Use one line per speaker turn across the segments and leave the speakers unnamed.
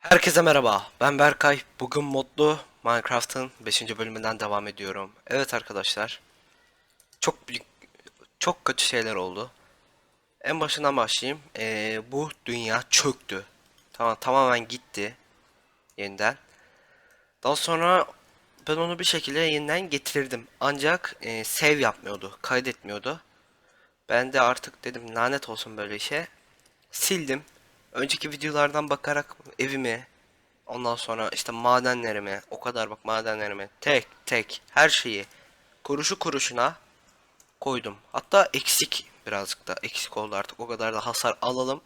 Herkese merhaba. Ben Berkay. Bugün modlu Minecraft'ın 5. bölümünden devam ediyorum. Evet arkadaşlar. Çok büyük çok kötü şeyler oldu. En başından başlayayım. Ee, bu dünya çöktü. Tamam tamamen gitti. Yeniden. Daha sonra ben onu bir şekilde yeniden getirdim. Ancak e, save yapmıyordu. Kaydetmiyordu. Ben de artık dedim lanet olsun böyle işe. Sildim. Önceki videolardan bakarak evimi, ondan sonra işte madenlerimi, o kadar bak madenlerimi tek tek her şeyi kuruşu kuruşuna koydum. Hatta eksik birazcık da eksik oldu artık o kadar da hasar alalım.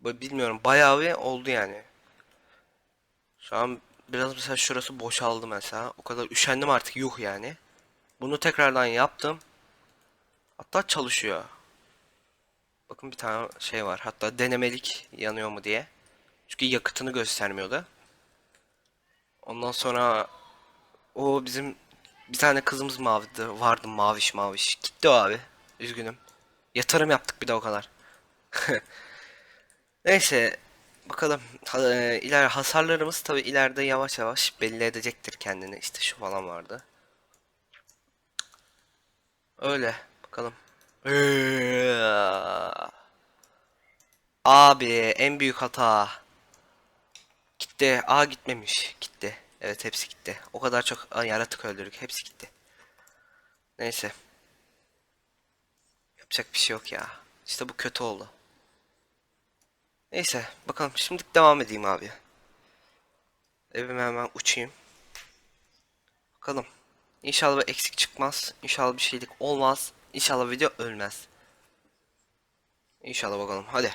Bilmiyorum bayağı bir oldu yani. Şu an biraz mesela şurası boşaldı mesela. O kadar üşendim artık yuh yani. Bunu tekrardan yaptım. Hatta çalışıyor. Bakın bir tane şey var. Hatta denemelik yanıyor mu diye. Çünkü yakıtını göstermiyordu. Ondan sonra o bizim bir tane kızımız maviydi. Vardı maviş maviş. Gitti o abi. Üzgünüm. Yatırım yaptık bir de o kadar. Neyse. Bakalım. E, iler hasarlarımız tabi ileride yavaş yavaş belli edecektir kendini. İşte şu falan vardı. Öyle. Bakalım. Abi en büyük hata. Gitti. Aa gitmemiş. Gitti. Evet hepsi gitti. O kadar çok yaratık öldürdük. Hepsi gitti. Neyse. Yapacak bir şey yok ya. İşte bu kötü oldu. Neyse bakalım şimdilik devam edeyim abi. Evime hemen uçayım. Bakalım. İnşallah bir eksik çıkmaz. İnşallah bir şeylik olmaz. İnşallah video ölmez. İnşallah bakalım. Hadi.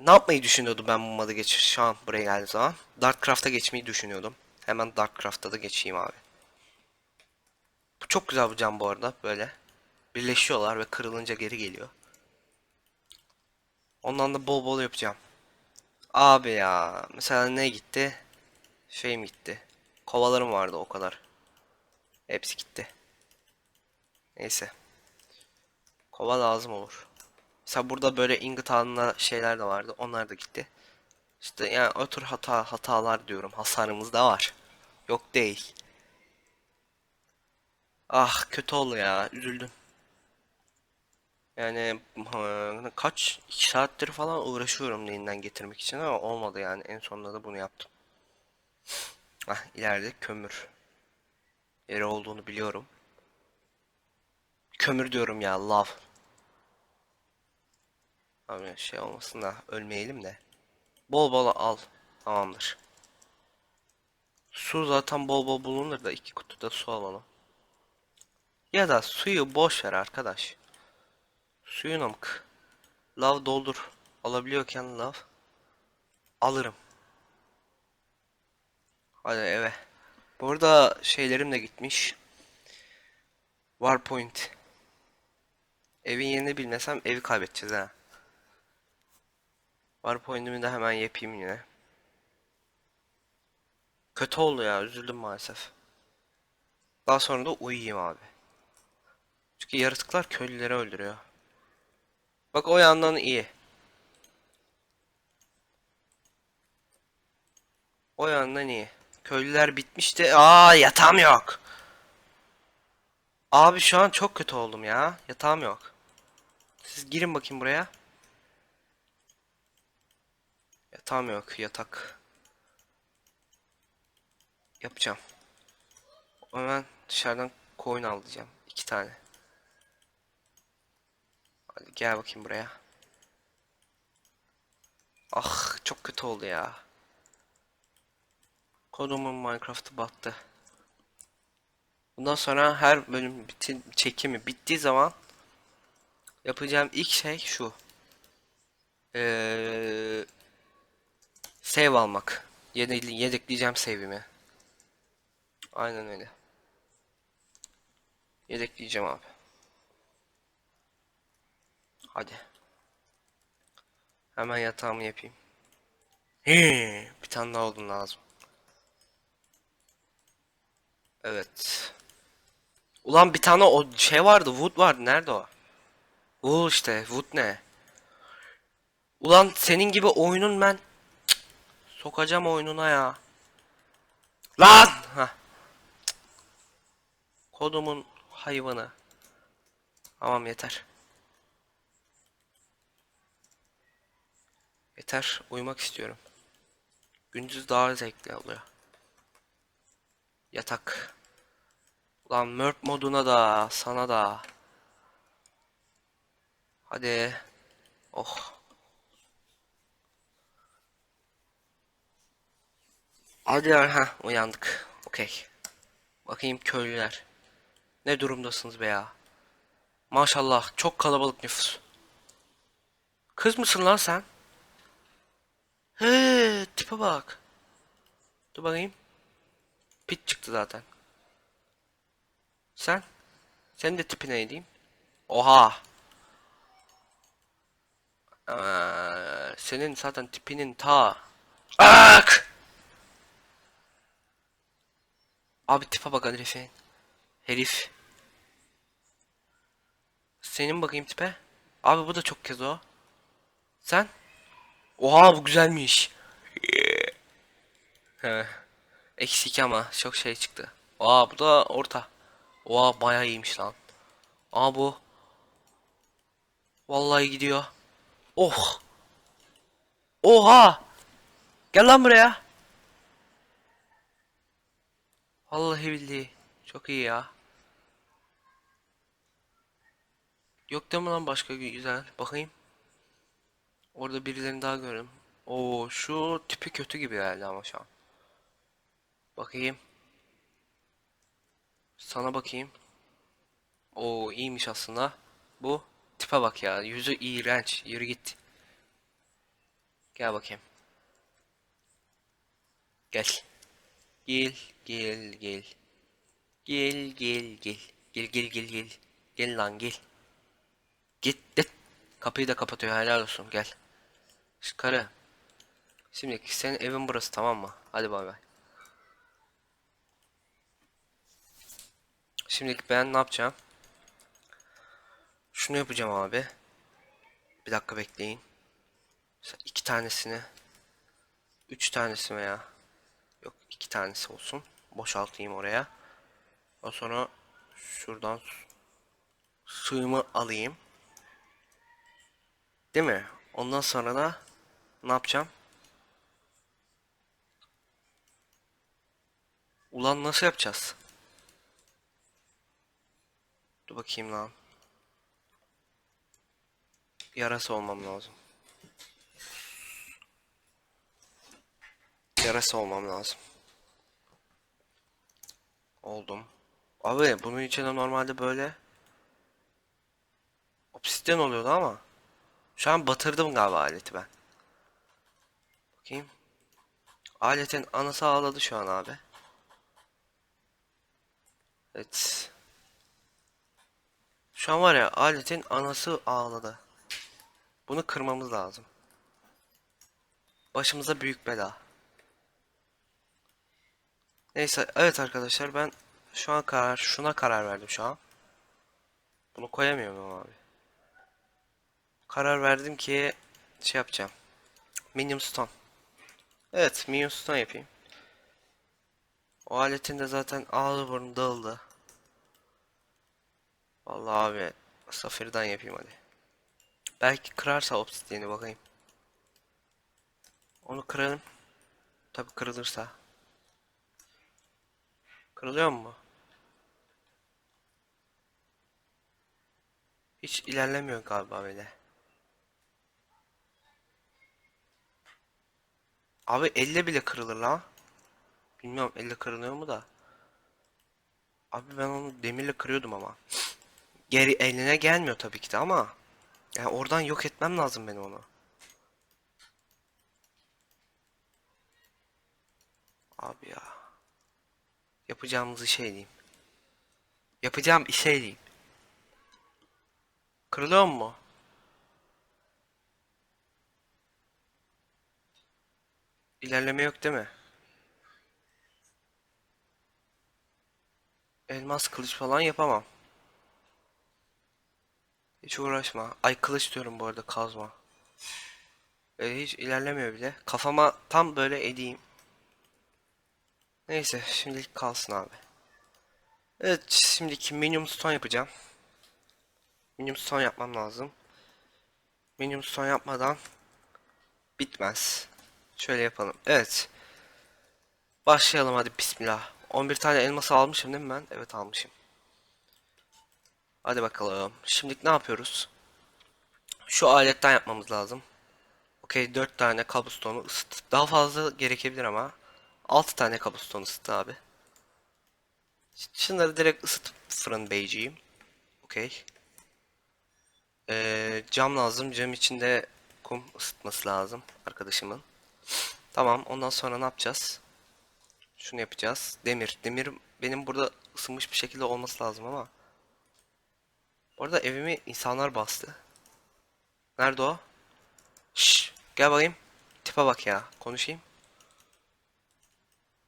Ne yapmayı düşünüyordum ben bu moda geç şu an buraya geldiğim zaman? Darkcraft'a geçmeyi düşünüyordum. Hemen Darkcraft'a da geçeyim abi. Bu çok güzel bu cam bu arada böyle. Birleşiyorlar ve kırılınca geri geliyor. Ondan da bol bol yapacağım. Abi ya mesela ne gitti? Şeyim gitti. Kovalarım vardı o kadar. Hepsi gitti. Neyse. Kova lazım olur. Mesela burada böyle ingot alına şeyler de vardı. Onlar da gitti. İşte yani o hata hatalar diyorum. Hasarımız da var. Yok değil. Ah kötü oldu ya. Üzüldüm. Yani kaç iki saattir falan uğraşıyorum yeniden getirmek için ama olmadı yani. En sonunda da bunu yaptım. Ah ileride kömür yeri olduğunu biliyorum. Kömür diyorum ya lav. Abi şey olmasın da ölmeyelim de. Bol bol al. Tamamdır. Su zaten bol bol bulunur da iki kutuda su alalım. Ya da suyu boş ver arkadaş. Suyun amk. Lav doldur. Alabiliyorken lav. Alırım. Hadi eve. Burada şeylerim de gitmiş. Warpoint. Evin yerini bilmesem evi kaybedeceğiz ha. Warpoint'imi de hemen yapayım yine. Kötü oldu ya üzüldüm maalesef. Daha sonra da uyuyayım abi. Çünkü yaratıklar köylüleri öldürüyor. Bak o yandan iyi. O yandan iyi. Köylüler bitmişti. Aa yatağım yok. Abi şu an çok kötü oldum ya. Yatağım yok. Siz girin bakayım buraya. Yatağım yok. Yatak. Yapacağım. Hemen dışarıdan koyun alacağım. iki tane. Hadi gel bakayım buraya. Ah çok kötü oldu ya. Kodumun Minecraft'ı battı. Bundan sonra her bölüm bitin, çekimi bittiği zaman yapacağım ilk şey şu. Ee, save almak. Yedekli, yedekleyeceğim save'imi. Aynen öyle. Yedekleyeceğim abi. Hadi. Hemen yatağımı yapayım. Hii, bir tane daha odun lazım. Evet. Ulan bir tane o şey vardı. Wood vardı. Nerede o? Wood işte. Wood ne? Ulan senin gibi oyunun ben Cık. sokacağım oyununa ya. Lan! Cık. Kodumun hayvanı. Tamam yeter. Yeter. Uyumak istiyorum. Gündüz daha zevkli oluyor. Yatak. Ulan Merp moduna da sana da. Hadi. Oh. Hadi ha uyandık. Okey. Bakayım köylüler. Ne durumdasınız be ya? Maşallah çok kalabalık nüfus. Kız mısın lan sen? He, tipe bak. Dur bakayım. Pit çıktı zaten. Sen? Sen de tipine ne diyeyim? Oha. Ee, senin zaten tipinin ta. Ak! Abi tipe bak herifin. Herif. Senin bakayım tipe. Abi bu da çok kez o. Sen? Oha bu güzelmiş. Eksik ama çok şey çıktı. Aa bu da orta. Oha bayağı iyiymiş lan. Aa bu. Vallahi gidiyor. Oh. Oha. Gel lan buraya. Vallahi billahi. Çok iyi ya. Yok değil mi lan başka güzel? Bakayım. Orada birilerini daha görüyorum. Oo şu tipi kötü gibi geldi ama şu an. Bakayım. Sana bakayım. Oo iyiymiş aslında. Bu tipe bak ya. Yüzü iğrenç. Yürü git. Gel bakayım. Gel. Gel gel gel. Gel gel gel. Gel gel gel gel. Gel lan gel. Git de. Kapıyı da kapatıyor helal olsun gel. Şu karı. Şimdi senin evin burası tamam mı? Hadi bay bay. Şimdi ben ne yapacağım? Şunu yapacağım abi. Bir dakika bekleyin. Mesela iki tanesini. Üç tanesi veya. Yok iki tanesi olsun. Boşaltayım oraya. Ondan sonra şuradan su- suyumu alayım. Değil mi? Ondan sonra da ne yapacağım? Ulan nasıl yapacağız? Dur bakayım lan. Yarası olmam lazım. Yarası olmam lazım. Oldum. Abi bunun içinde normalde böyle obsidyen oluyordu ama şu an batırdım galiba aleti ben. Bakayım. Aletin anası ağladı şu an abi. Evet. Şu an var ya aletin anası ağladı. Bunu kırmamız lazım. Başımıza büyük bela. Neyse evet arkadaşlar ben şu an karar şuna karar verdim şu an. Bunu koyamıyorum abi. Karar verdim ki şey yapacağım. Minium stone. Evet minium stone yapayım. O aletin de zaten ağzı burnu dağıldı. Vallahi abi safirden yapayım hadi. Belki kırarsa obsidyeni bakayım. Onu kıralım. Tabi kırılırsa. Kırılıyor mu? Hiç ilerlemiyor galiba böyle. Abi elle bile kırılır lan. Bilmiyorum elle kırılıyor mu da. Abi ben onu demirle kırıyordum ama. Geri eline gelmiyor tabii ki de ama. Yani oradan yok etmem lazım benim onu. Abi ya. Yapacağımızı şey diyeyim. Yapacağım bir şey diyeyim. Kırılıyor mu? İlerleme yok değil mi? elmas kılıç falan yapamam. Hiç uğraşma. Ay kılıç diyorum bu arada kazma. E, hiç ilerlemiyor bile. Kafama tam böyle edeyim. Neyse şimdilik kalsın abi. Evet şimdiki minimum stone yapacağım. Minimum stone yapmam lazım. Minimum stone yapmadan bitmez. Şöyle yapalım. Evet. Başlayalım hadi bismillah. 11 tane elması almışım değil mi ben? Evet almışım. Hadi bakalım. Şimdi ne yapıyoruz? Şu aletten yapmamız lazım. Okey 4 tane cobblestone'u ısıt. Daha fazla gerekebilir ama 6 tane cobblestone ısıttı abi. Şunları direkt ısıtıp fırın beyciğim. Okey. Ee, cam lazım. Cam içinde kum ısıtması lazım arkadaşımın. Tamam ondan sonra ne yapacağız? Şunu yapacağız. Demir. Demir benim burada ısınmış bir şekilde olması lazım ama. Orada evimi insanlar bastı. Nerede o? Şşş, gel bakayım. Tipe bak ya. Konuşayım.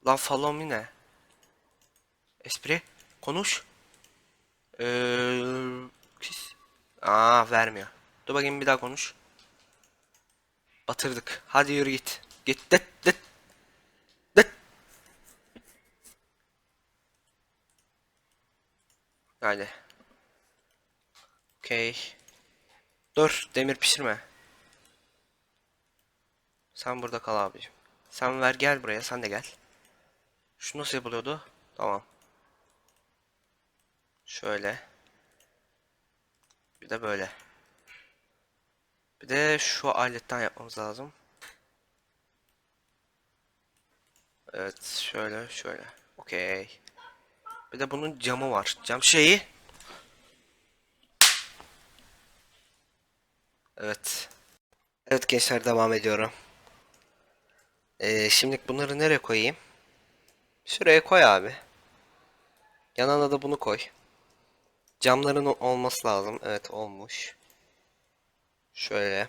Lan follow me ne? Espri. Konuş. Pis. Aa vermiyor. Dur bakayım bir daha konuş. Batırdık. Hadi yürü git. Git. Dit, dit. Dit. Hadi. Okey. Dur demir pişirme. Sen burada kal abicim. Sen ver gel buraya sen de gel. Şu nasıl yapılıyordu? Tamam. Şöyle. Bir de böyle. Bir de şu aletten yapmamız lazım. Evet şöyle şöyle. Okey. Bir de bunun camı var. Cam şeyi. Evet. Evet gençler devam ediyorum. Ee, şimdi bunları nereye koyayım? Şuraya koy abi. Yanına da bunu koy. Camların olması lazım. Evet olmuş. Şöyle.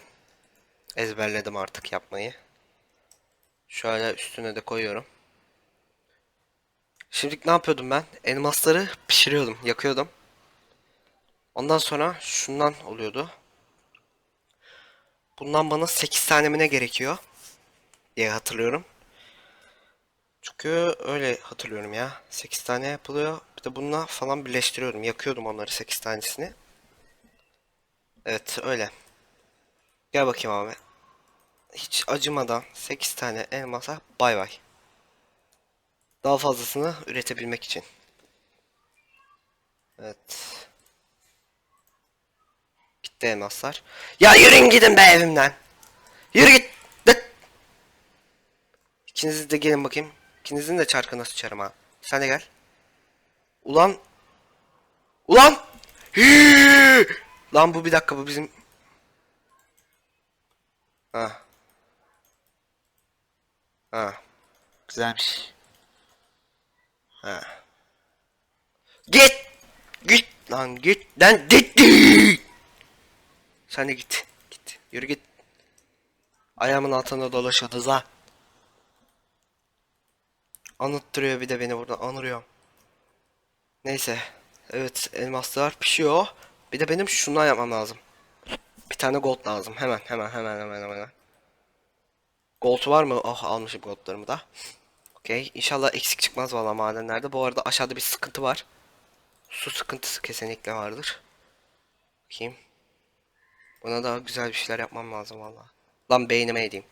Ezberledim artık yapmayı. Şöyle üstüne de koyuyorum. Şimdi ne yapıyordum ben? Elmasları pişiriyordum, yakıyordum. Ondan sonra şundan oluyordu. Bundan bana 8 tane mi ne gerekiyor diye hatırlıyorum. Çünkü öyle hatırlıyorum ya. 8 tane yapılıyor. Bir de bununla falan birleştiriyordum. Yakıyordum onları 8 tanesini. Evet öyle. Gel bakayım abi. Hiç acımadan 8 tane elmasa bay bay. Daha fazlasını üretebilmek için. Evet. Gitti elmaslar. Ya yürüyün gidin be evimden. Yürü git. Dıt. İkiniz de gelin bakayım. İkinizin de çarkına sıçarım ha. Sen de gel. Ulan. Ulan. Hii! Lan bu bir dakika bu bizim. Ha. Ha.
Güzelmiş.
Ha. Git. Git lan git lan git. git. Sen de git. Git. Yürü git. Ayağımın altında dolaşıyordunuz ha. Anıttırıyor bir de beni burada anırıyor. Neyse. Evet elmaslar pişiyor. Bir de benim şundan yapmam lazım. Bir tane gold lazım. Hemen hemen hemen hemen hemen. Gold var mı? Oh almışım goldlarımı da. Okey. İnşallah eksik çıkmaz valla madenlerde. Bu arada aşağıda bir sıkıntı var. Su sıkıntısı kesinlikle vardır. Bakayım. Buna daha güzel bir şeyler yapmam lazım valla. Lan beynime edeyim.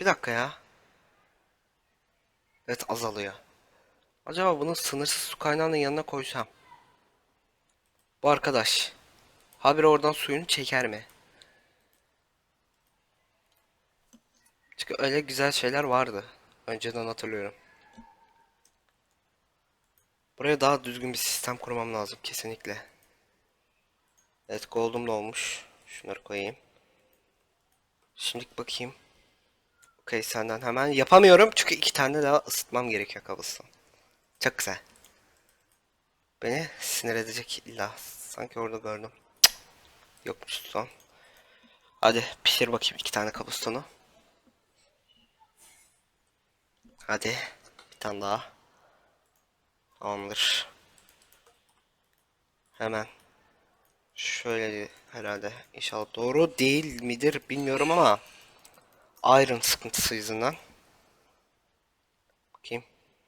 Bir dakika ya. Evet azalıyor. Acaba bunu sınırsız su kaynağının yanına koysam. Bu arkadaş. Habire oradan suyunu çeker mi? Çünkü öyle güzel şeyler vardı. Önceden hatırlıyorum. Buraya daha düzgün bir sistem kurmam lazım kesinlikle. Evet gold'um da olmuş. Şunları koyayım. Şimdilik bakayım. Okey senden hemen yapamıyorum çünkü iki tane daha ısıtmam gerekiyor kablosun. Çok güzel. Beni sinir edecek illa. Sanki orada gördüm. Cık. Yokmuş son. Hadi pişir bakayım iki tane kabustonu. Hadi bir tane daha. Tamamdır. Hemen. Şöyle herhalde. İnşallah doğru değil midir bilmiyorum ama Iron sıkıntısı yüzünden. Bakayım.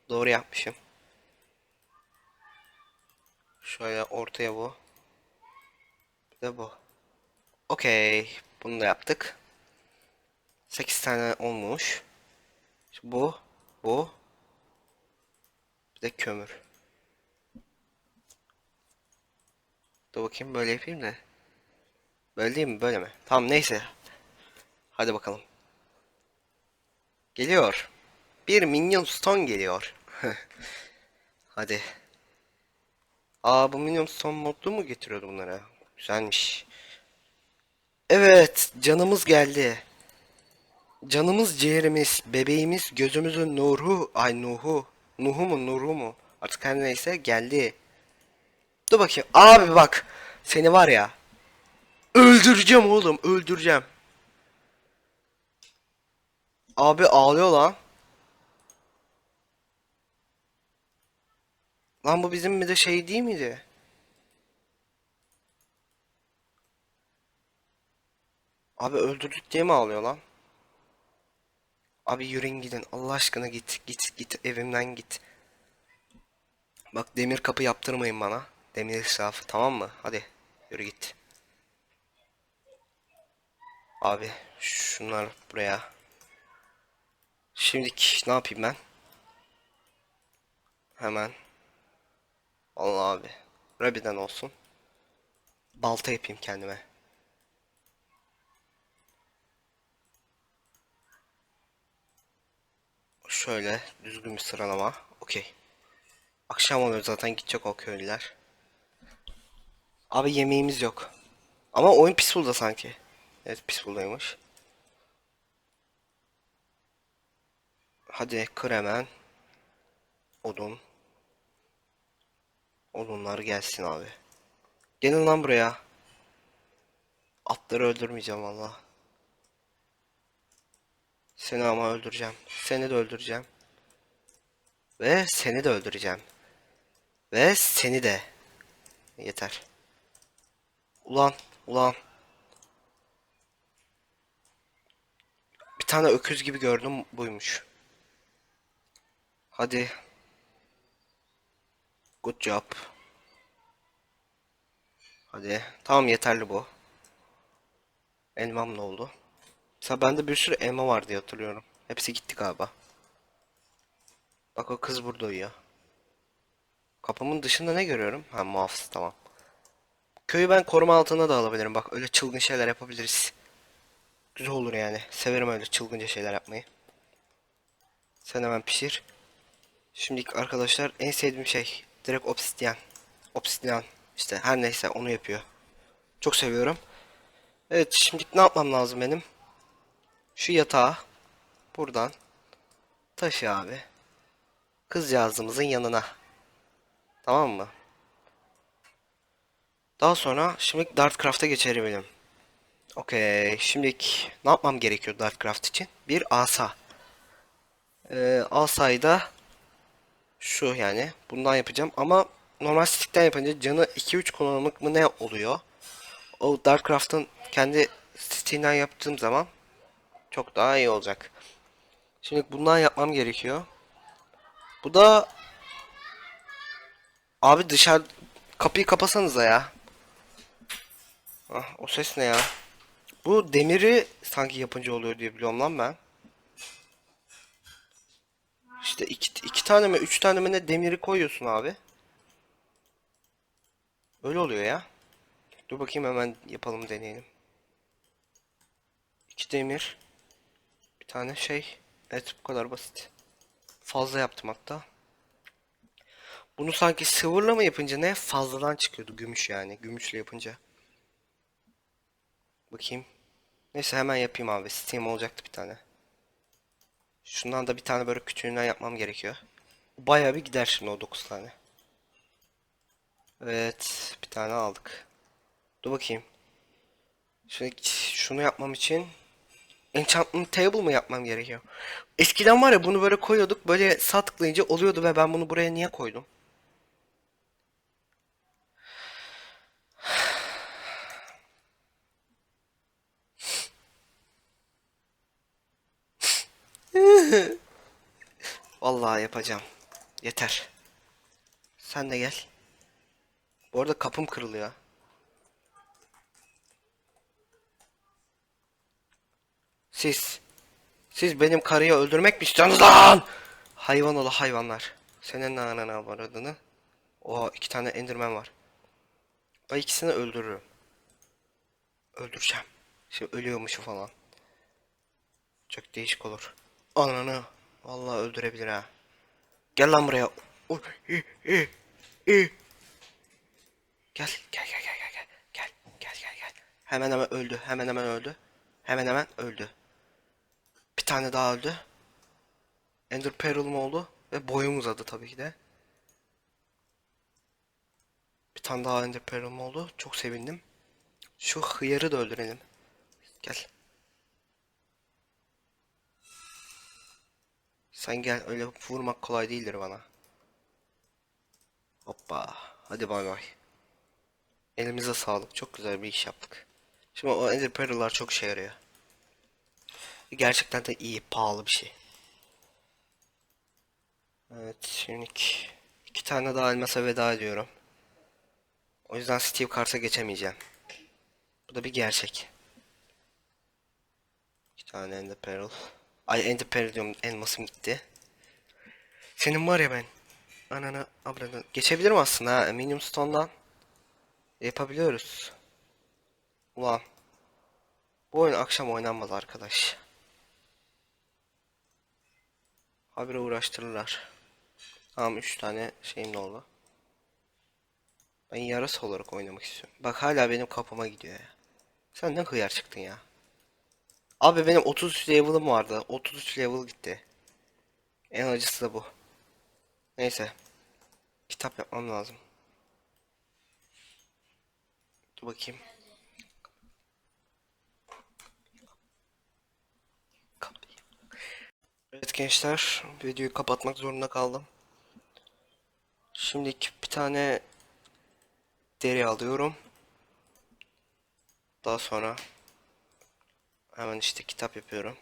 Doğru yapmışım. Şöyle ortaya bu. Bir de bu. Okey. Bunu da yaptık. 8 tane olmuş. Şimdi bu. Bu. Bir de kömür. Dur bakayım böyle yapayım da. Böyle değil mi? Böyle mi? Tamam neyse. Hadi bakalım. Geliyor. Bir minyon stone geliyor. Hadi. Aa bu minyon stone modlu mu getiriyordu bunlara? Güzelmiş. Evet, canımız geldi. Canımız ciğerimiz, bebeğimiz, gözümüzün nuru, ay Nuhu, Nuhu mu Nuru mu? Artık her neyse geldi. Dur bakayım. Abi bak. Seni var ya. Öldüreceğim oğlum. Öldüreceğim. Abi ağlıyor lan. Lan bu bizim bir de şey değil miydi? Abi öldürdük diye mi ağlıyor lan? Abi yürüyün gidin. Allah aşkına git. Git git evimden git. Bak demir kapı yaptırmayın bana. Demir israfı tamam mı? Hadi yürü git. Abi şunlar buraya. Şimdi ne yapayım ben? Hemen. Allah abi. Rabiden olsun. Balta yapayım kendime. Şöyle düzgün bir sıralama. Okey. Akşam oluyor zaten gidecek o köylüler. Abi yemeğimiz yok. Ama oyun Peaceful'da sanki. Evet Peaceful'daymış. Hadi kır hemen. Odun. Odunlar gelsin abi. Gelin lan buraya. Atları öldürmeyeceğim valla. Seni ama öldüreceğim. Seni de öldüreceğim. Ve seni de öldüreceğim. Ve seni de. Yeter. Ulan, ulan. Bir tane öküz gibi gördüm buymuş. Hadi. Good job. Hadi. Tamam yeterli bu. Elmam ne oldu? Mesela bende bir sürü elma var diye hatırlıyorum. Hepsi gitti galiba. Bak o kız burada uyuyor. Kapımın dışında ne görüyorum? Ha muhafız tamam. Köyü ben koruma altına da alabilirim. Bak öyle çılgın şeyler yapabiliriz. Güzel olur yani. Severim öyle çılgınca şeyler yapmayı. Sen hemen pişir. Şimdi arkadaşlar en sevdiğim şey direkt obsidyen. Obsidyen işte her neyse onu yapıyor. Çok seviyorum. Evet şimdi ne yapmam lazım benim? Şu yatağı buradan taşı abi. Kızcağızımızın yanına. Tamam mı? Daha sonra şimdi Dartcraft'a geçelim benim. Okey. Şimdi ne yapmam gerekiyor Dartcraft için? Bir asa. Ee, asayı da şu yani. Bundan yapacağım ama normal stick'ten yapınca canı 2-3 kullanımlık mı ne oluyor? O Darkcraft'ın kendi stick'inden yaptığım zaman çok daha iyi olacak. Şimdi bundan yapmam gerekiyor. Bu da Abi dışarı kapıyı kapasanıza ya. Ah, o ses ne ya? Bu demiri sanki yapınca oluyor diye biliyorum lan ben. İşte iki, iki tane mi üç tane mi ne demiri koyuyorsun abi. Öyle oluyor ya. Dur bakayım hemen yapalım deneyelim. İki demir. Tane şey. Evet bu kadar basit. Fazla yaptım hatta. Bunu sanki sıvırla mı yapınca ne fazladan çıkıyordu gümüş yani. Gümüşle yapınca. Bakayım. Neyse hemen yapayım abi. Steam olacaktı bir tane. Şundan da bir tane böyle küçüğünden yapmam gerekiyor. Bayağı bir gider şimdi o 9 tane. Evet. Bir tane aldık. Dur bakayım. Şimdi şunu yapmam için Enchantment Table mı yapmam gerekiyor? Eskiden var ya bunu böyle koyuyorduk. Böyle sağ tıklayınca oluyordu ve ben bunu buraya niye koydum? Vallahi yapacağım. Yeter. Sen de gel. Bu arada kapım kırılıyor. Siz. Siz benim karıyı öldürmek mi istiyorsunuz lan? Hayvan ola hayvanlar. Senin ne anana var adını? O iki tane enderman var. Ben ikisini öldürürüm. Öldüreceğim. Şimdi ölüyormuş falan. Çok değişik olur. Ananı. Vallahi öldürebilir ha. Gel lan buraya. Gel, gel, gel, gel, gel, gel. Gel, gel, gel, gel. Hemen hemen öldü. Hemen hemen öldü. Hemen hemen öldü. Tane daha öldü. Ender Pearl'um oldu. Ve boyum uzadı tabii ki de. Bir tane daha Ender Pearl'um oldu. Çok sevindim. Şu hıyarı da öldürelim. Gel. Sen gel öyle vurmak kolay değildir bana. Hoppa. Hadi bay bay. Elimize sağlık. Çok güzel bir iş yaptık. Şimdi o Ender Pearl'lar çok işe yarıyor. Gerçekten de iyi, pahalı bir şey. Evet, şimdi iki, iki tane daha elmasa veda ediyorum. O yüzden Steve Cars'a geçemeyeceğim. Bu da bir gerçek. İki tane Ender Pearl. Ay Ender Pearl diyorum, elmasım gitti. Senin var ya ben. Anana ablanı. Geçebilirim aslında ha. Aluminium Stone'dan. Yapabiliyoruz. Ulan. Bu oyun akşam oynanmaz arkadaş. Habire uğraştırırlar. Tamam 3 tane şeyim de oldu. Ben yarası olarak oynamak istiyorum. Bak hala benim kapıma gidiyor ya. Sen ne hıyar çıktın ya. Abi benim 33 level'ım vardı. 33 level gitti. En acısı da bu. Neyse. Kitap yapmam lazım. Dur bakayım. Evet gençler, videoyu kapatmak zorunda kaldım. Şimdi bir tane deri alıyorum. Daha sonra hemen işte kitap yapıyorum.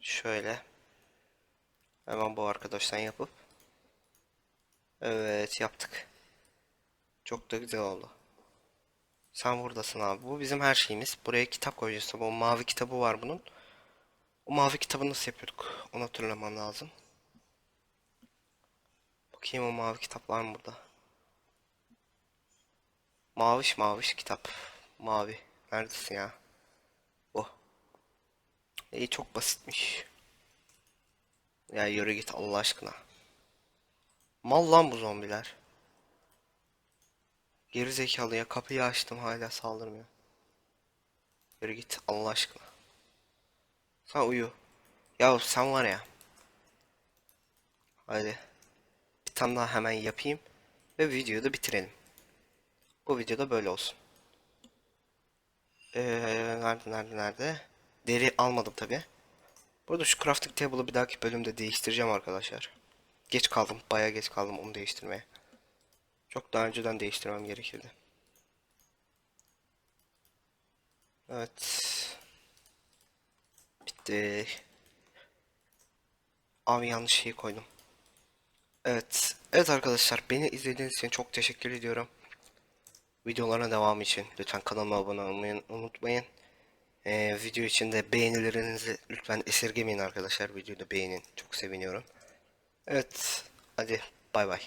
Şöyle. Hemen bu arkadaştan yapıp. Evet yaptık. Çok da güzel oldu. Sen buradasın abi. Bu bizim her şeyimiz. Buraya kitap koyacağız. O mavi kitabı var bunun. O mavi kitabı nasıl yapıyorduk? Onu hatırlamam lazım. Bakayım o mavi kitap var mı burada? Maviş maviş kitap. Mavi. Neredesin ya? Bu. İyi çok basitmiş. Ya yürü git Allah aşkına. Mal lan bu zombiler. Geri zekalı ya kapıyı açtım hala saldırmıyor. Yürü git Allah aşkına. Sen uyu. Ya sen var ya. Hadi. Bir tane daha hemen yapayım. Ve videoyu da bitirelim. Bu videoda böyle olsun. Ee, nerede nerede nerede? Deri almadım tabi. Burada şu crafting table'ı bir dahaki bölümde değiştireceğim arkadaşlar. Geç kaldım. Baya geç kaldım onu değiştirmeye. Çok daha önceden değiştirmem gerekirdi. Evet. Bitti. Abi yanlış şeyi koydum. Evet. Evet arkadaşlar beni izlediğiniz için çok teşekkür ediyorum. Videolara devam için lütfen kanalıma abone olmayı unutmayın. Ee, video için de beğenilerinizi lütfen esirgemeyin arkadaşlar. Videoyu da beğenin. Çok seviniyorum. Evet. Hadi bay bay.